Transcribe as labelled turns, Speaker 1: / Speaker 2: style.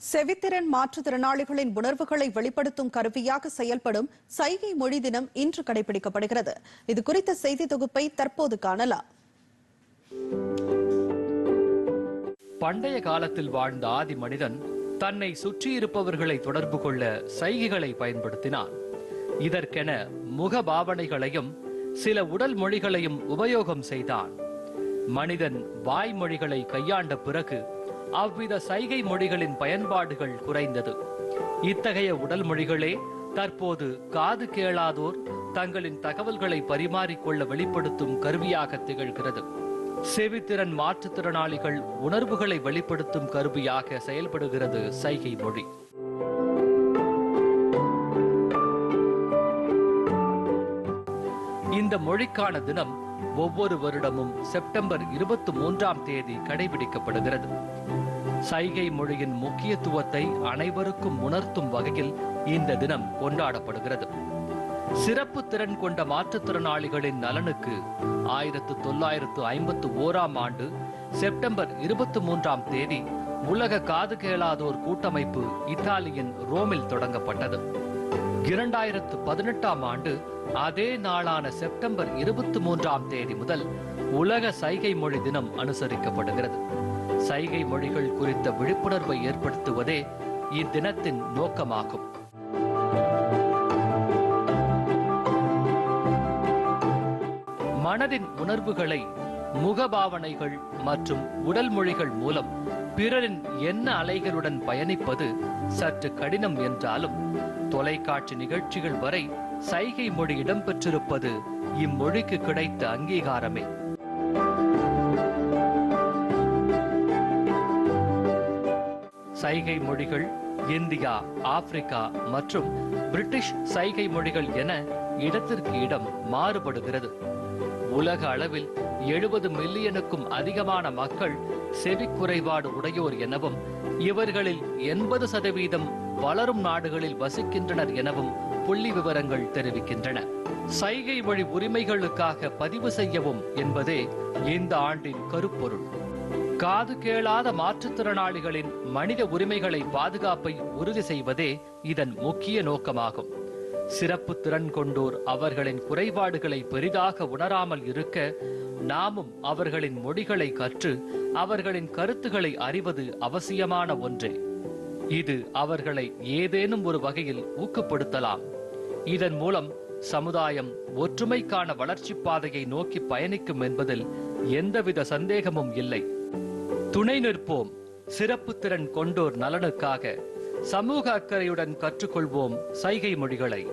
Speaker 1: செவித்திறன் மாற்றுத்திறனாளிகளின் உணர்வுகளை வெளிப்படுத்தும் கருவியாக செயல்படும் சைகை மொழி தினம் இன்று கடைபிடிக்கப்படுகிறது. இது குறித்த செய்தி தொகுப்பை தற்போது காணலாம்.
Speaker 2: பண்டைய காலத்தில் வாழ்ந்த ஆதி மனிதன் தன்னை சுற்றியிருப்பவர்களை தொடர்பு கொள்ள சைகைகளை பயன்படுத்தினான். இதற்கென முக பாவனைகளையும் சில உடல் மொழிகளையும் உபயோகம் செய்தான். மனிதன் வாய்மொழிகளை கையாண்ட பிறகு அவ்வித சைகை மொழிகளின் பயன்பாடுகள் குறைந்தது. இத்தகைய உடல் மொழிகளே தற்போது காது கேளாதோர் தங்களின் தகவல்களை பரிமாறிக்கொள்ள வெளிப்படுத்தும் கருவியாக திகழ்கிறது. செவித்திறன் மாற்றுத்திறனாளிகள் உணர்வுகளை வெளிப்படுத்தும் கருவியாக செயல்படுகிறது சைகை மொழி. இந்த மொழிக்கான தினம் ஒவ்வொரு வருடமும் செப்டம்பர் இருபத்தி மூன்றாம் தேதி கடைபிடிக்கப்படுகிறது. சைகை மொழியின் முக்கியத்துவத்தை அனைவருக்கும் உணர்த்தும் வகையில் இந்த தினம் கொண்டாடப்படுகிறது. சிறப்பு திறன் கொண்ட மாற்றுத்திறனாளிகளின் நலனுக்கு ஆயிரத்து தொள்ளாயிரத்து ஐம்பத்து ஓராம் ஆண்டு செப்டம்பர் இருபத்தி மூன்றாம் தேதி உலக காது கேளாதோர் கூட்டமைப்பு இத்தாலியின் ரோமில் தொடங்கப்பட்டது. இரண்டாயிரத்து பதினெட்டாம் ஆண்டு அதே நாளான செப்டம்பர் இருபத்தி மூன்றாம் தேதி முதல் உலக சைகை மொழி தினம் அனுசரிக்கப்படுகிறது. சைகை மொழிகள் குறித்த விழிப்புணர்வை ஏற்படுத்துவதே இத்தினத்தின் நோக்கமாகும். மனதின் உணர்வுகளை முகபாவனைகள் மற்றும் உடல் மொழிகள் மூலம் பிறரின் எண்ண அலைகளுடன் பயணிப்பது சற்று கடினம் என்றாலும் தொலைக்காட்சி நிகழ்ச்சிகள் வரை சைகை மொழி இடம்பெற்றிருப்பது இம்மொழிக்கு கிடைத்த அங்கீகாரமே. சைகை மொழிகள் இந்தியா ஆப்பிரிக்கா மற்றும் பிரிட்டிஷ் சைகை மொழிகள் என இடத்திற்கு இடம் மாறுபடுகிறது. உலக அளவில் எழுபது மில்லியனுக்கும் அதிகமான மக்கள் செவி குறைபாடு உடையோர் எனவும் இவர்களில் எண்பது சதவீதம் வளரும் நாடுகளில் வசிக்கின்றனர் எனவும் புள்ளி விவரங்கள் தெரிவிக்கின்றன. சைகை மொழி உரிமைகளுக்காக பதிவு செய்யவும் என்பதே இந்த ஆண்டின் கருப்பொருள். காது கேளாத மாற்றுத்திறனாளிகளின் மனித உரிமைகளை பாதுகாப்பை உறுதி செய்வதே இதன் முக்கிய நோக்கமாகும். சிறப்பு திறன் கொண்டோர் அவர்களின் குறைபாடுகளை பெரிதாக உணராமல் இருக்க நாமும் அவர்களின் மொழிகளை கற்று அவர்களின் கருத்துக்களை அறிவது அவசியமான ஒன்றே. இது அவர்களை ஏதேனும் ஒரு வகையில் ஊக்கப்படுத்தலாம். இதன் மூலம் சமுதாயம் ஒற்றுமைக்கான வளர்ச்சி பாதையை நோக்கி பயணிக்கும் என்பதில் எந்தவித சந்தேகமும் இல்லை. துணை நிற்போம். சிறப்பு திறன் கொண்டோர் நலனுக்காக சமூக அக்கறையுடன் கற்றுக்கொள்வோம் சைகை மொழிகளை.